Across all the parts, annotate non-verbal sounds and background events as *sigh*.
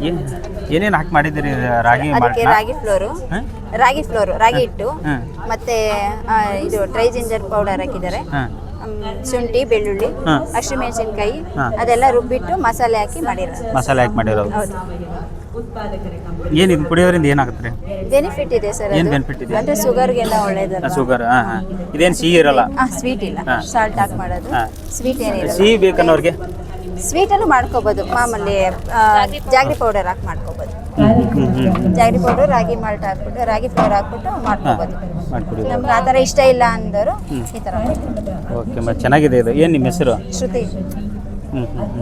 ಏನ್ ಏನೇನು ಹಾಕಿ ಮಾಡಿದ್ರಿ ರಾಗಿ ಅದಕ್ಕೆ ರಾಗಿ ಫ್ಲೋರು. ರಾಗಿ ಫ್ಲೋರು ರಾಗಿ ಹಿಟ್ಟು ಮತ್ತೆ ಆ, ಇದು ಡ್ರೈ ಜಿಂಜರ್ ಪೌಡರ್ ಹಾಕಿದ್ದಾರೆ. ಹಾಂ. ಹ್ಮ್, ಶುಂಠಿ ಬೆಳ್ಳುಳ್ಳಿ ಹಾಂ. ಹಸಿಮೆಣಸಿನ್ಕಾಯಿ ಹಾಂ. ಅದೆಲ್ಲ ರುಬ್ಬಿಟ್ಟು ಮಸಾಲೆ ಹಾಕಿ ಮಾಡಿರೋದು. ಮಸಾಲೆ ಹಾಕಿ ಮಾಡಿರೋದು. ಹೌದು. ಏನು ಇದು ಕುಡಿಯೋದ್ರಿಂದ ಏನಾಗುತ್ತೆ? ರೀ ಬೆನಿಫಿಟ್ ಇದೆ ಸರ್ ಏನ್ ಬೆನಿಫಿಟ್ benefit ಇದೆ? ಅಂದ್ರೆ ಶುಗರ್ಗೆಲ್ಲ ಒಳ್ಳೇದಲ್ಲ ಶುಗರ್ ಹಾಂ ಹಾಂ. ಇದೇನು ಸಿಹಿ ಇರಲ್ಲ? ಸ್ವೀಟ್ ಇಲ್ಲ. ಹಾ. ಸಾಲ್ಟ್ ಹಾಕಿ ಮಾಡೋದು. ಹಾ. ಸ್ವೀಟ್ ಏನಿಲ್ಲ ಸಿಹಿ ಬೇಕನ್ನೋರಿಗೆ? ಸ್ವೀಟ್ ಅನ್ನು ಮಾಡ್ಕೋಬಹುದು ಮಾಮೂಲಿ ಜಾಗರಿ ಪೌಡರ್ ಹಾಕಿ ಹ್ಞೂ ಜಾಗ್ರಿ ಪೌಡರ್ ರಾಗಿ ಮಾಲ್ಟ್ ಹಾಕ್ಬಿಟ್ಟು ರಾಗಿ ಫ್ಲೋರ್ ಹಾಕ್ಬಿಟ್ಟು ಮಾಡ್ಕೋಬಹುದು ಮಾಡಿ ಕುಡಿಯೋದು ನಮ್ಗೆ ಆ ಥರ ಇಷ್ಟ ಇಲ್ಲ ಅಂದವರು ಈ ಥರ ಓಕೆ ಮತ್ತು ಚೆನ್ನಾಗಿದೆ ಇದು. ಏನು ನಿಮ್ಮ ಹೆಸರು? ಶ್ರುತಿ. ಹ್ಞೂ ಹ್ಞೂ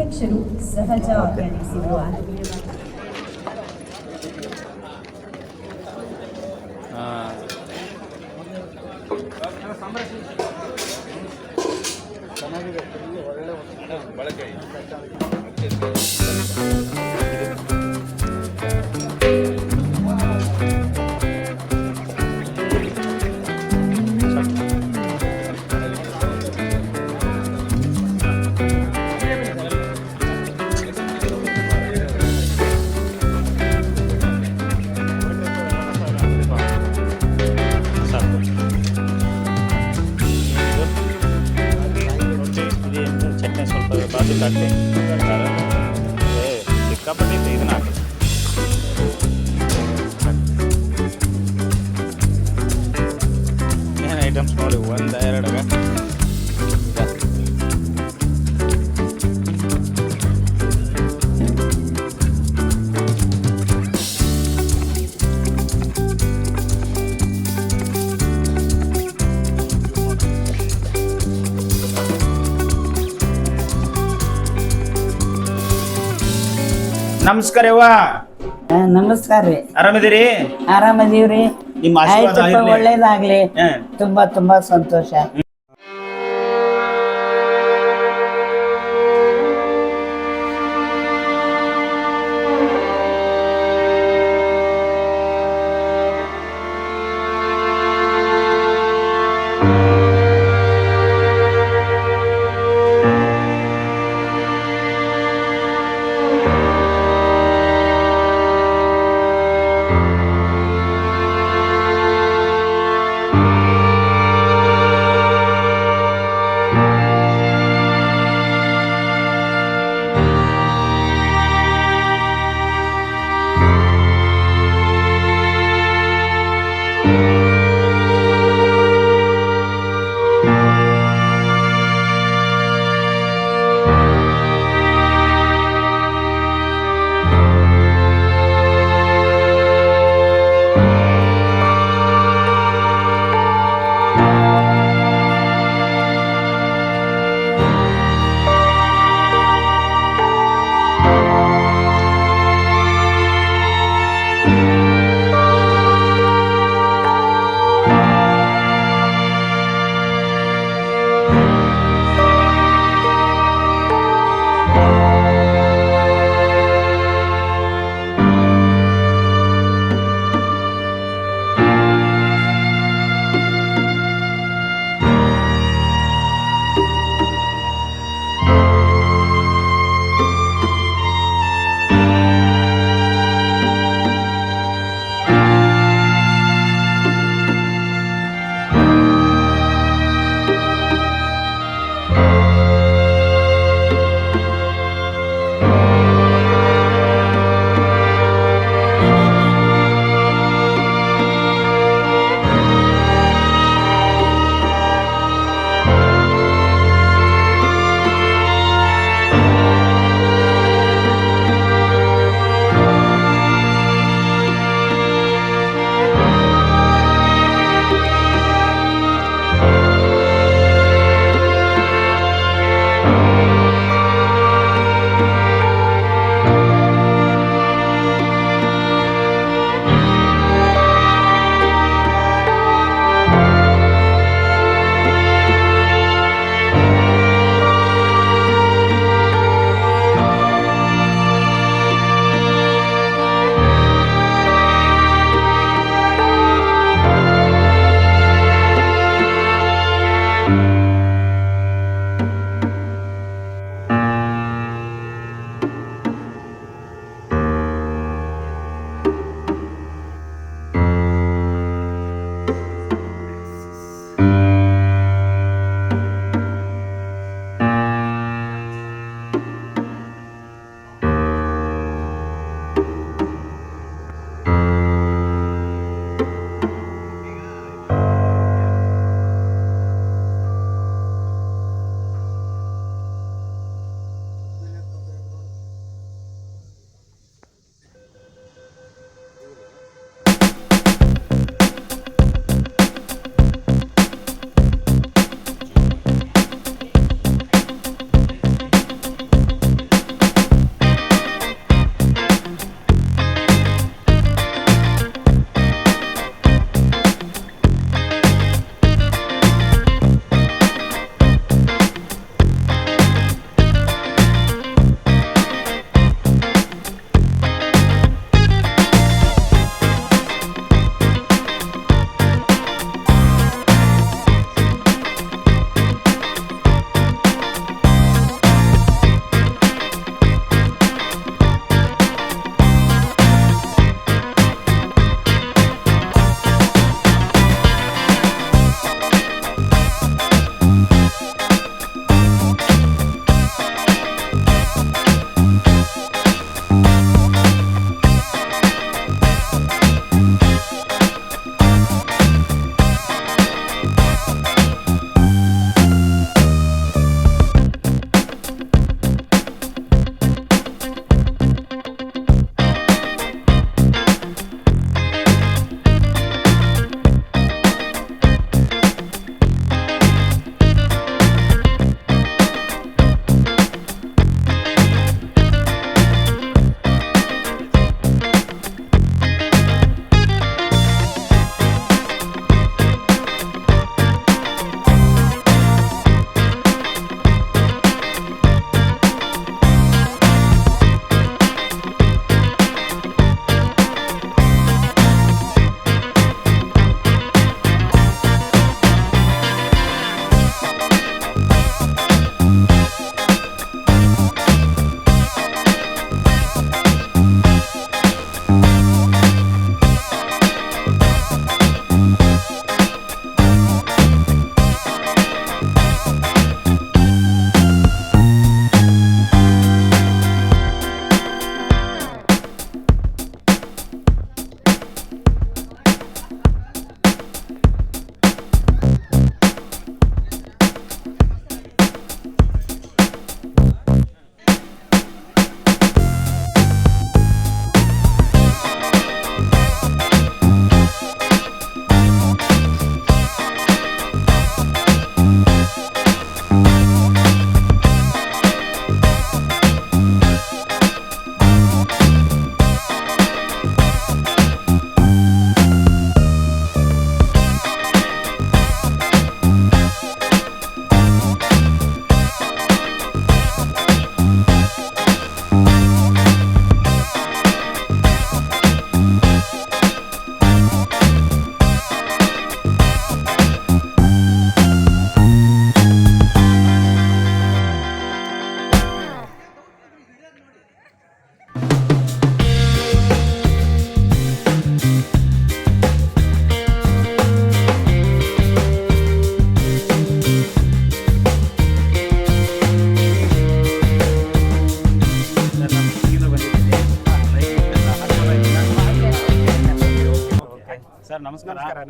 ನಮಸ್ಕಾರ ಯವ್ವ. ನಮಸ್ಕಾರ ರೀ. ಆರಾಮಿದ್ದೀರಿ? ಆರಾಮದೀವ್ರಿ. ನಿಮ್ಮ ಆಶೀರ್ವಾದ ಇರ್ಲಿ. ಒಳ್ಳೇದಾಗ್ಲಿ. ಹಾ. ತುಂಬಾ ತುಂಬಾ ಸಂತೋಷ.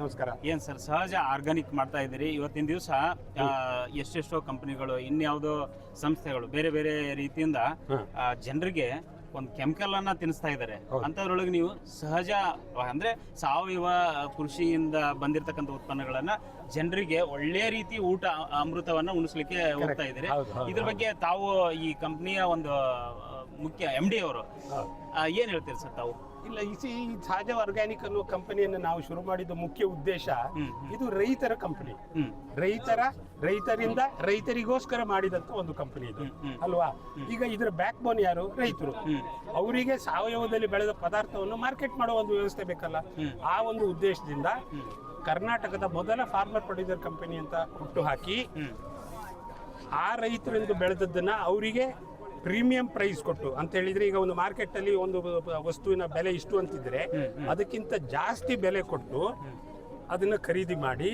ನಮಸ್ಕಾರ. ನಮಸ್ಕಾರ ಏನ್ ಸರ್ ಸಹಜ ಆರ್ಗಾನಿಕ್ ಮಾಡ್ತಾ ಇದ್ದೀರಿ. ಇವತ್ತಿನ ದಿವಸ ಎಷ್ಟೆಷ್ಟೋ ಕಂಪನಿಗಳು ಇನ್ಯಾವುದೋ ಸಂಸ್ಥೆಗಳು ಬೇರೆ ಬೇರೆ ರೀತಿಯಿಂದ ಜನರಿಗೆ ಒಂದು ಕೆಮಿಕಲ್ ಅನ್ನ ತಿನ್ನಿಸ್ತಾ ಇದ್ದಾರೆ. ಅಂತದ್ರೊಳಗೆ ನೀವು ಸಹಜ ಅಂದ್ರೆ ಸಾವಯವ ಕೃಷಿಯಿಂದ ಬಂದಿರತಕ್ಕಂತ ಉತ್ಪನ್ನಗಳನ್ನ ಜನರಿಗೆ ಒಳ್ಳೆ ರೀತಿ ಊಟ ಅಮೃತವನ್ನ ಉಣಿಸ್ಲಿಕ್ಕೆ ಹೋಗ್ತಾ ಇದ್ದೀರಿ. ಇದ್ರ ಬಗ್ಗೆ ತಾವು ಈ ಕಂಪ್ನಿಯ ಒಂದು ಮುಖ್ಯ ಎಂ ಡಿ ಅವರು ಏನ್ ಹೇಳ್ತೀರಿ ಸರ್ ತಾವು? ಇಲ್ಲ ಈ ಸಿ- ಈ ಸಹಜ ಆರ್ಗ್ಯಾನಿಕ್ ಅನ್ನೋ ಕಂಪನಿಯನ್ನು ನಾವು ಶುರು ಮಾಡಿದ ಮುಖ್ಯ ಉದ್ದೇಶ ಇದು ರೈತರ ಕಂಪನಿ ರೈತರ ರೈತರಿಂದ ರೈತರಿಗೋಸ್ಕರ ಮಾಡಿದಂತ ಒಂದು ಕಂಪನಿ ಇದು. ಅಲ್ವಾ? ಈಗ ಇದರ ಬ್ಯಾಕ್ ಬೋನ್ ಯಾರು? ರೈತರು. ಅವರಿಗೆ ಸಾವಯವದಲ್ಲಿ ಬೆಳೆದ ಪದಾರ್ಥವನ್ನು ಮಾರ್ಕೆಟ್ ಮಾಡೋ ಒಂದು ವ್ಯವಸ್ಥೆ ಬೇಕಲ್ಲ? ಆ ಒಂದು ಉದ್ದೇಶದಿಂದ ಕರ್ನಾಟಕದ ಮೊದಲ ಫಾರ್ಮರ್ ಪ್ರೊಡ್ಯೂಸರ್ ಕಂಪನಿ ಅಂತ ಹುಟ್ಟು ಹಾಕಿ ಆ ರೈತರಿಂದ ಬೆಳೆದದ್ದನ್ನ ಅವರಿಗೆ ಪ್ರೀಮಿಯಂ ಪ್ರೈಸ್ ಕೊಟ್ಟು ಅಂತ ಹೇಳಿದ್ರೆ ಈಗ ಒಂದು ಮಾರ್ಕೆಟ್ ಅಲ್ಲಿ ಒಂದು ವಸ್ತುವಿನ ಬೆಲೆ ಇಷ್ಟು ಅಂತಿದ್ರೆ ಅದಕ್ಕಿಂತ ಜಾಸ್ತಿ ಬೆಲೆ ಕೊಟ್ಟು ಅದನ್ನ ಖರೀದಿ ಮಾಡಿ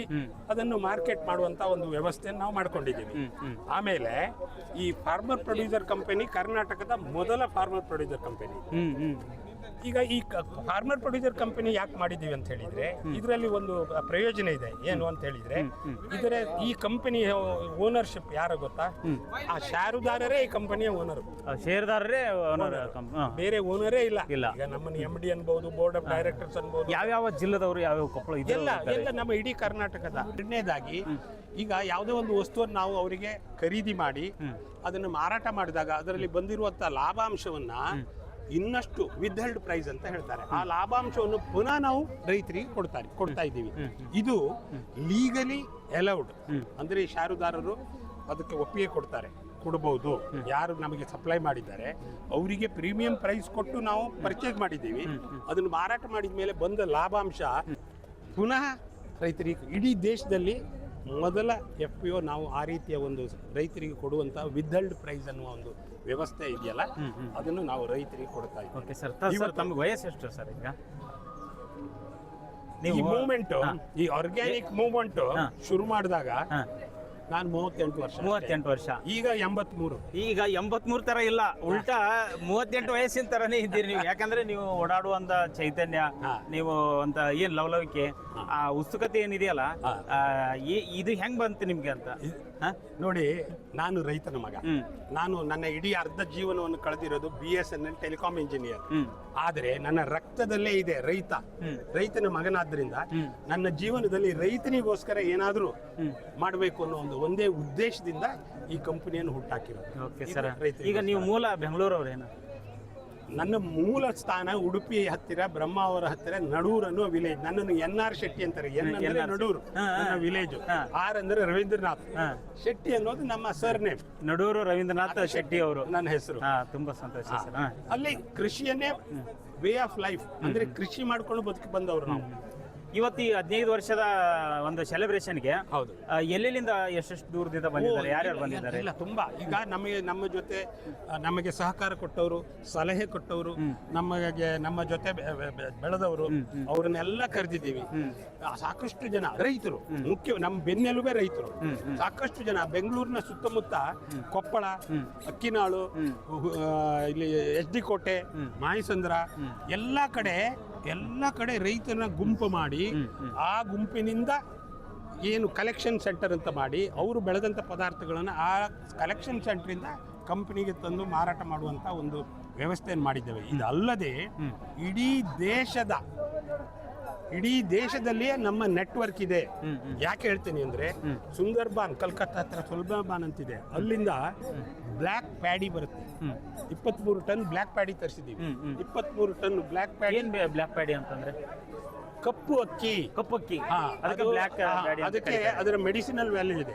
ಅದನ್ನು ಮಾರ್ಕೆಟ್ ಮಾಡುವಂತ ಒಂದು ವ್ಯವಸ್ಥೆಯನ್ನು ನಾವು ಮಾಡ್ಕೊಂಡಿದ್ದೀವಿ. ಆಮೇಲೆ ಈ ಫಾರ್ಮರ್ ಪ್ರೊಡ್ಯೂಸರ್ ಕಂಪನಿ ಕರ್ನಾಟಕದ ಮೊದಲ ಫಾರ್ಮರ್ ಪ್ರೊಡ್ಯೂಸರ್ ಕಂಪನಿ ಈಗ ಈ ಫಾರ್ಮರ್ ಪ್ರೊಡ್ಯೂಸರ್ ಕಂಪನಿ ಯಾಕೆ ಮಾಡಿದೀವಿ ಅಂತ ಹೇಳಿದ್ರೆ ಇದರಲ್ಲಿ ಒಂದು ಪ್ರಯೋಜನ ಇದೆ. ಏನು ಅಂತ ಹೇಳಿದ್ರೆ ಇದರ ಈ ಕಂಪನಿ ಓನರ್ಶಿಪ್ ಯಾರು ಗೊತ್ತಾ? ಆ ಷೇರುದಾರರೇ ಈ ಕಂಪನಿಯ ಓನರ್ ಷೇರುದಾರರೇ ಓನರ್ ಬೇರೆ ಓನರೇ ಇಲ್ಲ. ಇಲ್ಲ. ಈಗ ನಮ್ಮನ್ನು ಎಂ ಡಿ ಅನ್ಬಹುದು ಬೋರ್ಡ್ ಆಫ್ ಡೈರೆಕ್ಟರ್ಸ್ ಅನ್ಬಹುದು ಯಾವ್ಯಾವ ಜಿಲ್ಲೆದವರು ಯಾವ್ಯಾವ ಕೊಪ್ಪಳ ಇದೆಲ್ಲ ಎಲ್ಲ ಎಲ್ಲ ನಮ್ಮ ಇಡೀ ಕರ್ನಾಟಕದ. ಎರಡನೇದಾಗಿ ಈಗ ಯಾವುದೇ ಒಂದು ವಸ್ತುವನ್ನು ನಾವು ಅವರಿಗೆ ಖರೀದಿ ಮಾಡಿ ಅದನ್ನು ಮಾರಾಟ ಮಾಡಿದಾಗ ಅದರಲ್ಲಿ ಬಂದಿರುವಂತ ಲಾಭಾಂಶವನ್ನ ಇನ್ನಷ್ಟು ವಿದ್ಹೆಲ್ಡ್ ಪ್ರೈಸ್ ಅಂತ ಹೇಳ್ತಾರೆ. ಆ ಲಾಭಾಂಶವನ್ನು ಪುನಃ ನಾವು ರೈತರಿಗೆ ಕೊಡ್ತಾರೆ ಕೊಡ್ತಾ ಇದ್ದೀವಿ. ಇದು ಲೀಗಲಿ ಅಲೌಡ್ ಅಂದ್ರೆ ಶಾರುದಾರರು ಅದಕ್ಕೆ ಒಪ್ಪಿಗೆ ಕೊಡ್ತಾರೆ. ಕೊಡಬಹುದು ಯಾರು ನಮಗೆ ಸಪ್ಲೈ ಮಾಡಿದ್ದಾರೆ ಅವರಿಗೆ ಪ್ರೀಮಿಯಂ ಪ್ರೈಸ್ ಕೊಟ್ಟು ನಾವು ಪರ್ಚೇಸ್ ಮಾಡಿದ್ದೀವಿ. ಅದನ್ನು ಮಾರಾಟ ಮಾಡಿದ ಮೇಲೆ ಬಂದ ಲಾಭಾಂಶ ಪುನಃ ರೈತರಿಗೆ ಇಡೀ ದೇಶದಲ್ಲಿ ಮೊದಲ ಎಫ್ ಪಿ ಒ ನಾವು ಆ ರೀತಿಯ ಒಂದು ರೈತರಿಗೆ ಕೊಡುವಂತ ವಿದಲ್ಡ್ ಪ್ರೈಸ್ ಅನ್ನುವ ಒಂದು ವ್ಯವಸ್ಥೆ ಇದೆಯಲ್ಲ ಅದನ್ನು ನಾವು ರೈತರಿಗೆ ಕೊಡ್ತಾ ಇದ್ದೀವಿ. ಓಕೆ ಸರ್ ಸರ್ ತಮ್ಗೆ ವಯಸ್ಸು ಎಷ್ಟು ಸರ್ ಈಗ? ಈ ಮೂವ್ಮೆಂಟ್ ಈ ಆರ್ಗ್ಯಾನಿಕ್ ಮೂವ್ಮೆಂಟ್ ಶುರು ಮಾಡಿದಾಗ. ನಾನು ಮೂವತ್ತೆಂಟು ವರ್ಷ. ಮೂವತ್ತೆಂಟು ವರ್ಷ. ಈಗ ಎಂಬತ್ಮೂರು. ಈಗ ಎಂಬತ್ಮೂರು ತರ ಇಲ್ಲ. ಉಲ್ಟಾ ಮೂವತ್ತೆಂಟು ವಯಸ್ಸಿನ ತರನೇ ಇದ್ದೀರಿ ನೀವು. ಯಾಕಂದ್ರೆ ನೀವು ಓಡಾಡುವಂತ ಚೈತನ್ಯ ನೀವು ಅಂತ ಏನ್ ಲವಲವಿಕೆ ಆ ಉತ್ಸುಕತೆ ಏನಿದೆಯಲ್ಲ ಆ, ಈ- ಇದು ಹೆಂಗ್ ಬಂತು ನಿಮ್ಗೆ ಅಂತ? ನೋಡಿ ನಾನು ರೈತನ ಮಗ. ನಾನು ನನ್ನ ಇಡೀ ಅರ್ಧ ಜೀವನವನ್ನು ಕಳೆದಿರೋದು B S N L telecom engineer ಆದ್ರೆ ನನ್ನ ರಕ್ತದಲ್ಲೇ ಇದೆ ರೈತ. ರೈತನ ಮಗನಾದ್ರಿಂದ. ನನ್ನ ಜೀವನದಲ್ಲಿ ರೈತನಿಗೋಸ್ಕರ ಏನಾದರೂ. ಮಾಡಬೇಕು ಅನ್ನೋ ಒಂದು ಒಂದೇ ಉದ್ದೇಶದಿಂದ ಈ ಕಂಪನಿಯನ್ನು ಹುಟ್ಟಾಕಿರೋದು. ಈಗ ನೀವು ಮೂಲ ಬೆಂಗಳೂರವ್ರೇನು? ನನ್ನ ಮೂಲ ಸ್ಥಾನ ಉಡುಪಿ ಹತ್ತಿರ ಬ್ರಹ್ಮಾವರ ಹತ್ತಿರ ನಡೂರ್ ಅನ್ನೋ ವಿಲೇಜ್ ನನ್ನನ್ನು ಎನ್ ಆರ್ ಶೆಟ್ಟಿ ಅಂತಾರೆ. ಎನ್ ಅಂದ್ರೆ ನಡೂರು. ನನ್ನ ವಿಲೇಜ್. ಆರ್ ಅಂದ್ರೆ ರವೀಂದ್ರನಾಥ್. ಶೆಟ್ಟಿ ಅನ್ನೋದು ನಮ್ಮ ಸರ್ ನೇಮ್ ನಡೂರು ರವೀಂದ್ರನಾಥ್ ಶೆಟ್ಟಿ ಅವರು. ನನ್ನ ಹೆಸರು. ತುಂಬಾ ಸಂತೋಷ ಅಲ್ಲಿ ಕೃಷಿಯನ್ನೇ ವೇ ಆಫ್ ಲೈಫ್ ಅಂದ್ರೆ ಕೃಷಿ ಮಾಡ್ಕೊಂಡು ಬದುಕಿ ಬಂದವರು ನಾವು. ಇವತ್ತು ಈ ಹದಿನೈದು ವರ್ಷದ ಒಂದು ಸೆಲೆಬ್ರೇಷನ್ಗೆ ಹೌದು. ಎಲ್ಲೆಲ್ಲಿಂದ ಎಷ್ಟೆಷ್ಟು ದೂರದಿಂದ ಬಂದಿದ್ದಾರೆ? ಯಾರ್ಯಾರು ಬಂದಿದ್ದಾರೆ? ಇಲ್ಲ ತುಂಬಾ. ಈಗ ನಮಗೆ ನಮ್ಮ ಜೊತೆ ನಮಗೆ ಸಹಕಾರ ಕೊಟ್ಟವರು ಸಲಹೆ ಕೊಟ್ಟವರು ನಮಗೆ ನಮ್ಮ ಜೊತೆ ಬೆಳೆದವರು ಅವರನ್ನೆಲ್ಲ ಕರೆದಿದ್ದೀವಿ. ಸಾಕಷ್ಟು ಜನ ರೈತರು ಮುಖ್ಯ ನಮ್ಮ ಬೆನ್ನೆಲುಬೆ ರೈತರು. ಸಾಕಷ್ಟು ಜನ ಬೆಂಗಳೂರಿನ ಸುತ್ತಮುತ್ತ ಕೊಪ್ಪಳ ಅಕ್ಕಿನಾಳು ಇಲ್ಲಿ ಎಚ್ ಡಿ ಕೋಟೆ ಮಾಯಸಂದ್ರ ಎಲ್ಲ ಕಡೆ ಎಲ್ಲ ಕಡೆ ರೈತನ ಗುಂಪು ಮಾಡಿ ಆ ಗುಂಪಿನಿಂದ ಏನು ಕಲೆಕ್ಷನ್ ಸೆಂಟರ್ ಅಂತ ಮಾಡಿ ಅವರು ಬೆಳೆದಂಥ ಪದಾರ್ಥಗಳನ್ನು ಆ ಕಲೆಕ್ಷನ್ ಸೆಂಟ್ರಿಂದ ಕಂಪ್ನಿಗೆ ತಂದು ಮಾರಾಟ ಮಾಡುವಂಥ ಒಂದು ವ್ಯವಸ್ಥೆಯನ್ನು ಮಾಡಿದ್ದೇವೆ. ಇದಲ್ಲದೆ ಇಡೀ ದೇಶದ ಇಡೀ ದೇಶದಲ್ಲಿಯೇ ನಮ್ಮ ನೆಟ್ವರ್ಕ್ ಇದೆ. ಯಾಕೆ ಹೇಳ್ತೀನಿ ಅಂದ್ರೆ ಸುಂದರ್ಬಾನ್ ಕಲ್ಕತ್ತಾ ಹತ್ರ ಸುಲ್ಬಾನ್ ಅಂತಿದೆ. ಅಲ್ಲಿಂದ ಬ್ಲ್ಯಾಕ್ ಪ್ಯಾಡಿ ಬರುತ್ತೆ. ಇಪ್ಪತ್ಮೂರು ಟನ್ ಬ್ಲ್ಯಾಕ್ ಪ್ಯಾಡಿ ತರಿಸಿದ್ದೀವಿ. ಇಪ್ಪತ್ಮೂರು ಟನ್ ಬ್ಲ್ಯಾಕ್ ಪ್ಯಾಡಿ ಏನ್ ಬ್ಲ್ಯಾಕ್ ಪ್ಯಾಡಿ ಅಂತಂದ್ರೆ? ಕಪ್ಪು ಅಕ್ಕಿ. ಕಪ್ಪಕ್ಕಿ ಹಾ, ಅದಕ್ಕೆ ಅದು- ಬ್ಲ್ಯಾಕ್ ಹಾ, ಅದಕ್ಕೆ ಅದರ ಮೆಡಿಸಿನಲ್ ವ್ಯಾಲ್ಯೂ ಇದೆ.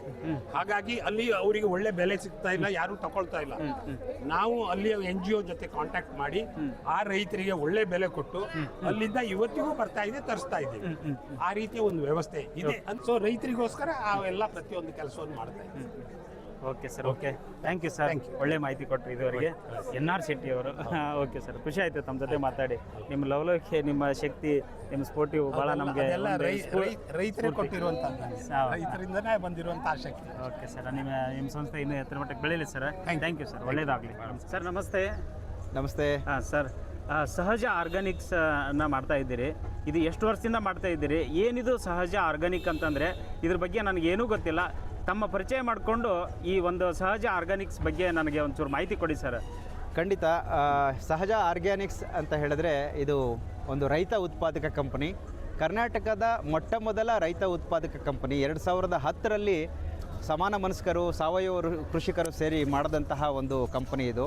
ಹಾಗಾಗಿ ಅಲ್ಲಿ ಅವರಿಗೆ ಒಳ್ಳೆ ಬೆಲೆ ಸಿಗ್ತಾ ಇಲ್ಲ ಯಾರು ತಗೊಳ್ತಾ ಇಲ್ಲ. ನಾವು ಅಲ್ಲಿ ಎನ್ ಜಿ ಒ ಜೊತೆ ಕಾಂಟ್ಯಾಕ್ಟ್ ಮಾಡಿ ಆ ರೈತರಿಗೆ ಒಳ್ಳೆ ಬೆಲೆ ಕೊಟ್ಟು ಅಲ್ಲಿಂದ ಇವತ್ತಿಗೂ ಬರ್ತಾ ಇದೆ ತರಿಸ್ತಾ ಇದ್ದೀವಿ. ಆ ರೀತಿಯ ಒಂದು ವ್ಯವಸ್ಥೆ ಇದೆ. ಸೊ ರೈತರಿಗೋಸ್ಕರ ಆ ಎಲ್ಲ ಪ್ರತಿಯೊಂದು ಕೆಲಸವನ್ನು ಮಾಡ್ತಾ ಇದ್ದೀವಿ. Okay sir okay thank you sir ಒಳ್ಳೆ ಮಾಹಿತಿ ಕೊಟ್ಟರು ಇದುವರೆಗೆ. ಎನ್ ಆರ್ ಶೆಟ್ಟಿ ಅವರು. ಓಕೆ ಸರ್ ಖುಷಿ ಆಯಿತು ತಮ್ಮ ಜೊತೆ ಮಾತಾಡಿ. ನಿಮ್ಮ ಲವಲವಿಕೆ ನಿಮ್ಮ ಶಕ್ತಿ ನಿಮ್ಮ ಸ್ಪೋರ್ಟಿವ್ ಭಾಳ ನಮಗೆ ರೈತರೇ. ರೈತರಿಂದನೇ ಬಂದಿರುವಂತಹ ಶಕ್ತಿ ಓಕೆ ಸರ್ ನಿಮ್ಮ ನಿಮ್ಮ ಸಂಸ್ಥೆ ಇನ್ನೂ ಎತ್ತರ ಮಟ್ಟಕ್ಕೆ ಬೆಳೀಲಿ ಸರ್ ಥ್ಯಾಂಕ್ ಯು ಸರ್ ಒಳ್ಳೇದಾಗಲಿ. ಸರ್ ನಮಸ್ತೆ. ನಮಸ್ತೆ. ಹಾಂ ಸರ್ ಸಹಜ ಆರ್ಗಾನಿಕ್ಸ್ ಅನ್ನ ಮಾಡ್ತಾ ಇದ್ದೀರಿ. ಇದು ಎಷ್ಟು ವರ್ಷದಿಂದ ಮಾಡ್ತಾ ಇದ್ದೀರಿ? ಏನಿದು ಸಹಜ ಆರ್ಗಾನಿಕ್ ಅಂತಂದರೆ ಇದ್ರ ಬಗ್ಗೆ ನನಗೇನೂ ಗೊತ್ತಿಲ್ಲ. ತಮ್ಮ ಪರಿಚಯ ಮಾಡಿಕೊಂಡು ಈ ಒಂದು ಸಹಜ ಆರ್ಗ್ಯಾನಿಕ್ಸ್ ಬಗ್ಗೆ ನನಗೆ ಒಂಚೂರು ಮಾಹಿತಿ ಕೊಡಿ ಸರ್. ಖಂಡಿತ ಸಹಜ ಆರ್ಗ್ಯಾನಿಕ್ಸ್ ಅಂತ ಹೇಳಿದ್ರೆ ಇದು ಒಂದು ರೈತ ಉತ್ಪಾದಕ ಕಂಪನಿ. ಕರ್ನಾಟಕದ ಮೊಟ್ಟ ಮೊದಲ ರೈತ ಉತ್ಪಾದಕ ಕಂಪನಿ. ಎರಡು ಸಾವಿರದ ಹತ್ತರಲ್ಲಿ ಸಮಾನ ಮನಸ್ಕರು, ಸಾವಯವ ಕೃಷಿಕರು ಸೇರಿ ಮಾಡಿದಂತಹ ಒಂದು ಕಂಪನಿ ಇದು.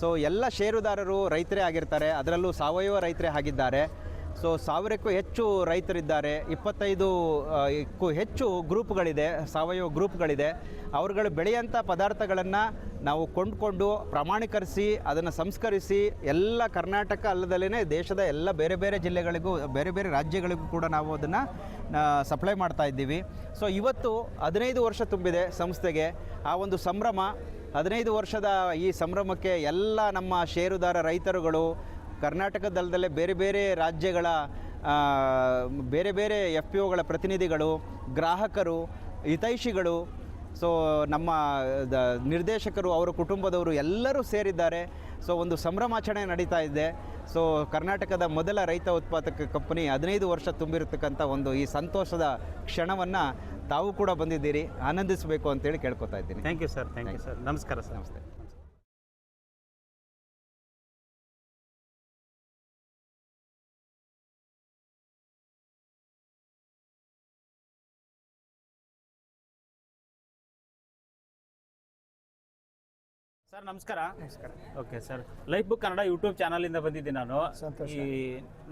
ಸೊ ಎಲ್ಲ ಷೇರುದಾರರು ರೈತರೇ ಆಗಿರ್ತಾರೆ. ಅದರಲ್ಲೂ ಸಾವಯವ ರೈತರೇ ಆಗಿದ್ದಾರೆ. ಸೊ ಸಾವಿರಕ್ಕೂ ಹೆಚ್ಚು ರೈತರಿದ್ದಾರೆ. ಇಪ್ಪತ್ತೈದು ಕ್ಕೂ ಹೆಚ್ಚು ಗ್ರೂಪ್ಗಳಿದೆ, ಸಾವಯವ ಗ್ರೂಪ್ಗಳಿದೆ. ಅವರುಗಳು ಬೆಳೆಯಂಥ ಪದಾರ್ಥಗಳನ್ನು ನಾವು ಕೊಂಡ್ಕೊಂಡು ಪ್ರಮಾಣೀಕರಿಸಿ, ಅದನ್ನು ಸಂಸ್ಕರಿಸಿ ಎಲ್ಲ ಕರ್ನಾಟಕ ಅಲ್ಲದಲ್ಲೇ ದೇಶದ ಎಲ್ಲ ಬೇರೆ ಬೇರೆ ಜಿಲ್ಲೆಗಳಿಗೂ, ಬೇರೆ ಬೇರೆ ರಾಜ್ಯಗಳಿಗೂ ಕೂಡ ನಾವು ಅದನ್ನು ಸಪ್ಲೈ ಮಾಡ್ತಾ ಇದ್ದೀವಿ. ಸೊ ಇವತ್ತು ಹದಿನೈದು ವರ್ಷ ತುಂಬಿದೆ ಸಂಸ್ಥೆಗೆ. ಆ ಒಂದು ಸಂಭ್ರಮ, ಹದಿನೈದು ವರ್ಷದ ಈ ಸಂಭ್ರಮಕ್ಕೆ ಎಲ್ಲ ನಮ್ಮ ಷೇರುದಾರ ರೈತರುಗಳು ಕರ್ನಾಟಕದಲ್ಲದಲ್ಲೇ ಬೇರೆ ಬೇರೆ ರಾಜ್ಯಗಳ ಬೇರೆ ಬೇರೆ ಎಫ್ ಪಿ ಒಗಳ ಪ್ರತಿನಿಧಿಗಳು ಗ್ರಾಹಕರು ಹಿತೈಷಿಗಳು ಸೊ ನಮ್ಮ ನಿರ್ದೇಶಕರು ಅವರ ಕುಟುಂಬದವರು ಎಲ್ಲರೂ ಸೇರಿದ್ದಾರೆ. ಸೊ ಒಂದು ಸಂಭ್ರಮಾಚರಣೆ ನಡೀತಾ ಇದೆ. ಸೊ ಕರ್ನಾಟಕದ ಮೊದಲ ರೈತ ಉತ್ಪಾದಕ ಕಂಪನಿ ಹದಿನೈದು ವರ್ಷ ತುಂಬಿರತಕ್ಕಂಥ ಒಂದು ಈ ಸಂತೋಷದ ಕ್ಷಣವನ್ನು ತಾವು ಕೂಡ ಬಂದಿದ್ದೀರಿ. ಆನಂದಿಸಬೇಕು ಅಂತೇಳಿ ಕೇಳ್ಕೊತಾ ಇದ್ದೀನಿ. Thank you sir thank you sir ನಮಸ್ಕಾರ ಸರ್ ನಮಸ್ತೆ. ಸರ್ ನಮಸ್ಕಾರ. ನಮಸ್ಕಾರ okay sir. Life book Kannada YouTube ಇಂದ ಬಂದಿದ್ದೀನಿ ನಾನು. ಈ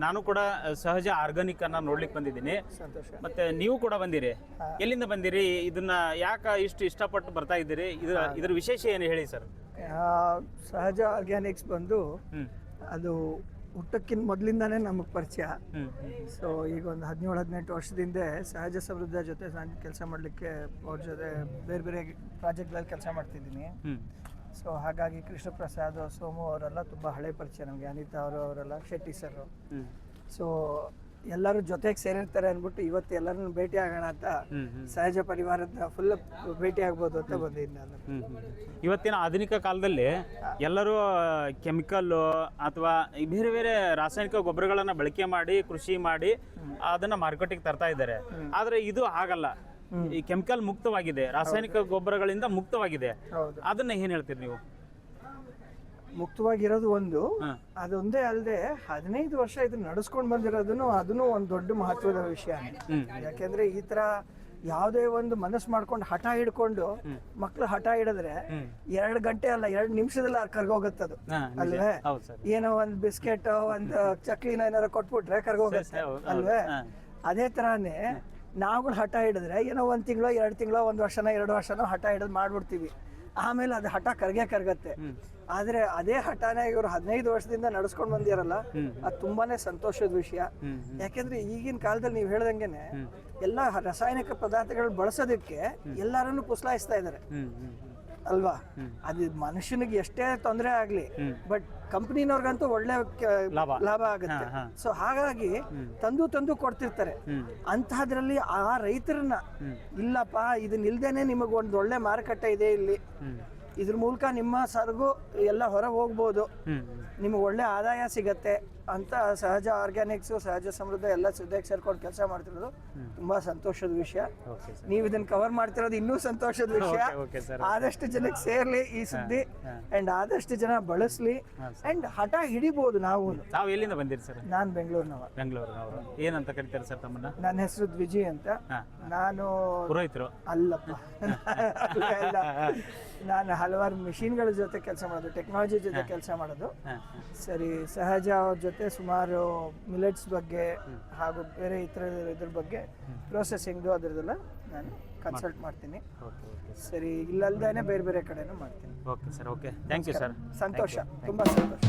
ನಾನು ಕೂಡ ಸಹಜ ಆರ್ಗಾನಿಕ್ ಅನ್ನ ನೋಡ್ಲಿಕ್ಕೆ ಬಂದಿದ್ದೀನಿ. ಸಂತೋಷ. ಮತ್ತೆ ನೀವು ಕೂಡ ಬಂದಿರಿ. ಎಲ್ಲಿಂದ ಬಂದಿರಿ? ಇದನ್ನ ಯಾಕ ಇಷ್ಟು ಇಷ್ಟಪಟ್ಟು ಬರ್ತಾ ಇದ್ದೀರಿ? ಇದರ ಇದ್ರ ವಿಶೇಷ ಏನು ಹೇಳಿ ಸರ್? ಆ, ಸಹಜ ಆರ್ಗ್ಯಾನಿಕ್ಸ್ ಬಂದು ಹ್ಮ್. ಅದು ಊಟಕ್ಕಿಂತ ಮೊದಲಿಂದಾನೇ ನಮಗೆ ಪರಿಚಯ. ಹ್ಮ್ ಸೊ ಈಗ ಒಂದು ಹದಿನೇಳು ಹದಿನೆಂಟು ವರ್ಷದಿಂದ ಸಹಜ ಸಮೃದ್ಧ ಜೊತೆ ನಾನು ಕೆಲಸ ಮಾಡಲಿಕ್ಕೆ ಅವ್ರ ಜೊತೆ ಬೇರೆ ಬೇರೆ ಪ್ರಾಜೆಕ್ಟ್ಗಳಲ್ಲಿ ಕೆಲಸ ಮಾಡ್ತಿದ್ದೀನಿ. ಹ್ಮ್. ಸೊ ಹಾಗಾಗಿ ಕೃಷ್ಣ ಪ್ರಸಾದ್ ಸೋಮು ಅವರೆಲ್ಲ ತುಂಬ ಹಳೆ ಪರಿಚಯ ನಮಗೆ. ಅನಿತಾ ಅವರು ಅವರೆಲ್ಲ ಶೆಟ್ಟಿ ಸರ್ ಸೊ ಎಲ್ಲರೂ ಜೊತೆಗೆ ಸೇರಿರ್ತಾರೆ ಅಂದ್ಬಿಟ್ಟು ಇವತ್ತು ಎಲ್ಲರನ್ನು ಭೇಟಿ ಆಗೋಣ ಅಂತ ಸಹಜ ಪರಿವಾರದ ಫುಲ್ ಭೇಟಿ ಆಗ್ಬೋದು ಅಂತ ಬಂದಿದ್ದೀನಿ ನಾನು. ಇವತ್ತಿನ ಆಧುನಿಕ ಕಾಲದಲ್ಲಿ ಎಲ್ಲರೂ ಕೆಮಿಕಲ್ಲು ಅಥವಾ ಬೇರೆ ಬೇರೆ ರಾಸಾಯನಿಕ ಗೊಬ್ಬರಗಳನ್ನ ಬಳಕೆ ಮಾಡಿ ಕೃಷಿ ಮಾಡಿ ಅದನ್ನ ಮಾರ್ಕೆಟಿಗೆ ತರ್ತಾ ಇದ್ದಾರೆ. ಆದರೆ ಇದು ಹಾಗಲ್ಲ ಈ ಕೆಮಿಕಲ್ ಮುಕ್ತವಾಗಿದೆ ರಾಸಾಯನಿಕ ಗೊಬ್ಬರಗಳಿಂದ ಮುಕ್ತವಾಗಿದೆ. ಹೌದು. ಅದನ್ನ ಏನ್ ಹೇಳ್ತೀರಿ ನೀವು? ಮುಕ್ತವಾಗಿರೋದು ಒಂದು ಅದೊಂದೇ ಅಲ್ಲದೆ ಹದಿನೈದು ವರ್ಷ ಇದನ್ನ ನಡೆಸ್ಕೊಂಡು ಬಂದಿರೋದನ್ನು ಅದನ್ನು ಒಂದು ದೊಡ್ಡ ಮಹತ್ವದ ವಿಷಯ. ಯಾಕೆಂದ್ರೆ ಈ ತರ ಯಾವುದೇ ಒಂದು ಮನಸ್ಸು ಮಾಡ್ಕೊಂಡು ಹಠ ಹಿಡ್ಕೊಂಡು ಮಕ್ಳು ಹಠ ಹಿಡಿದ್ರೆ ಎರಡು ಗಂಟೆ ಅಲ್ಲ ಎರಡು ನಿಮಿಷದಲ್ಲಿ ಕರ್ಗೋಗತ್ತದು. ಅಲ್ವೇ? ಏನೋ ಒಂದು ಬಿಸ್ಕೆಟ್ ಒಂದು ಚಕ್ಲಿನ ಏನಾರ ಕೊಟ್ಬಿಟ್ರೆ ಕರ್ಗೋಗತ್ತೆ. ಅಲ್ವೇ? ಅದೇ ತರಾನೇ ನಾವುಗಳು ಹಠ ಹಿಡಿದ್ರೆ ಏನೋ ಒಂದು ತಿಂಗಳೋ ಎರಡು ತಿಂಗಳೋ ಒಂದು ವರ್ಷನೋ ಎರಡು ವರ್ಷನೋ ಹಠ ಹಿಡಿದು ಮಾಡಿಬಿಡ್ತೀವಿ. ಆಮೇಲೆ ಅದು ಹಠ ಕರ್ಗೆ ಕರ್ಗತ್ತೆ. ಆದ್ರೆ ಅದೇ ಹಠನ ಇವರು ಹದಿನೈದು ವರ್ಷದಿಂದ ನಡೆಸ್ಕೊಂಡು ಬಂದಿರಲ್ಲ ಅದು ತುಂಬಾನೇ ಸಂತೋಷದ ವಿಷಯ. ಯಾಕೆಂದ್ರೆ ಈಗಿನ ಕಾಲದಲ್ಲಿ ನೀವು ಹೇಳ್ದಂಗೆನೆ ಎಲ್ಲ ರಾಸಾಯನಿಕ ಪದಾರ್ಥಗಳು ಬಳಸೋದಕ್ಕೆ ಎಲ್ಲರನ್ನು ಪುಸ್ಲಾಯಿಸ್ತಾ ಇದ್ದಾರೆ ಅಲ್ವಾ? ಅದು ಮನುಷ್ಯನಿಗೆ ಎಷ್ಟೇ ತೊಂದರೆ ಆಗ್ಲಿ ಬಟ್ ಕಂಪ್ನಿನವ್ರಿಗಂತೂ ಒಳ್ಳೆ ಲಾಭ. ಆಗುತ್ತೆ. ಸೊ ಹಾಗಾಗಿ ತಂದು ತಂದು ಕೊಡ್ತಿರ್ತಾರೆ. ಅಂತಹದ್ರಲ್ಲಿ ಆ ರೈತರನ್ನ ಇಲ್ಲಪ್ಪ ಇದನ್ನ ಇಲ್ದೇನೆ ನಿಮಗೆ ಒಂದು ಒಳ್ಳೆ ಮಾರುಕಟ್ಟೆ ಇದೆ ಇಲ್ಲಿ. ಇದ್ರ ಮೂಲಕ ನಿಮ್ಮ ಸರಗು ಎಲ್ಲ ಹೊರ ಹೋಗ್ಬೋದು. ನಿಮ್ಗೆ ಒಳ್ಳೆ ಆದಾಯ ಸಿಗತ್ತೆ ಅಂತ ಸಹಜ ಆರ್ಗ್ಯಾನಿಕ್ಸ್ ಸಹಜ ಸಮೃದ್ಧ ಎಲ್ಲ ಸುದ್ದಿಗೆ ಸೇರ್ಕೊಂಡು ಕೆಲಸ ಮಾಡ್ತಿರೋದು ತುಂಬಾ ಸಂತೋಷದ ವಿಷಯ. ನೀವ್ ಇದನ್ನ ಕವರ್ ಮಾಡ್ತಿರೋದು ಇನ್ನೂ ಸಂತೋಷದ ವಿಷಯ. ಆದಷ್ಟು ಜನಕ್ಕೆ ಸೇರ್ಲಿ ಈ ಸುದ್ದಿ ಅಂಡ್ ಆದಷ್ಟು ಜನ ಬಳಸ್ಲಿ ಅಂಡ್ ಹಠ ಹಿಡಿಬಹುದು ನಾವು. ತಾವು ಎಲ್ಲಿಂದ ಬಂದಿರಿ ಸರ್? ನಾನು ಬೆಂಗಳೂರಿನವ. ಬೆಂಗಳೂರಿನವರು. ಏನಂತ ಕರಿತಾರೆ ಸರ್ ತಮ್ಮನ್ನ? ನನ್ನ ಹೆಸರು ದ್ವಿಜಿ ಅಂತ. ನಾನು ಪುರೋಹಿತರು. ಅಲ್ಲಪ್ಪ. *laughs* ಅಲ್ಲ, ಅಲ್ಲ. ನಾನು ಹಲವಾರು ಮಿಷಿನ್ಗಳ ಜೊತೆ ಕೆಲಸ ಮಾಡೋದು ಟೆಕ್ನಾಲಜಿ ಜೊತೆ ಕೆಲಸ ಮಾಡೋದು. ಸರಿ ಸಹಜ ಅವ್ರ ಜೊತೆ ಸುಮಾರು ಮಿಲೆಟ್ಸ್ ಬಗ್ಗೆ ಹಾಗೂ ಬೇರೆ ಇತರ ಇದ್ರ ಬಗ್ಗೆ ಪ್ರೊಸೆಸಿಂಗು ಅದರದೆಲ್ಲ ನಾನು ಕನ್ಸಲ್ಟ್ ಮಾಡ್ತೀನಿ. ಸರಿ ಇಲ್ಲಲ್ದೇನೆ ಬೇರೆ ಬೇರೆ ಕಡೆನೂ ಮಾಡ್ತೀನಿ. Okay sir okay. Thank you sir ಸಂತೋಷ ತುಂಬ ಸಂತೋಷ.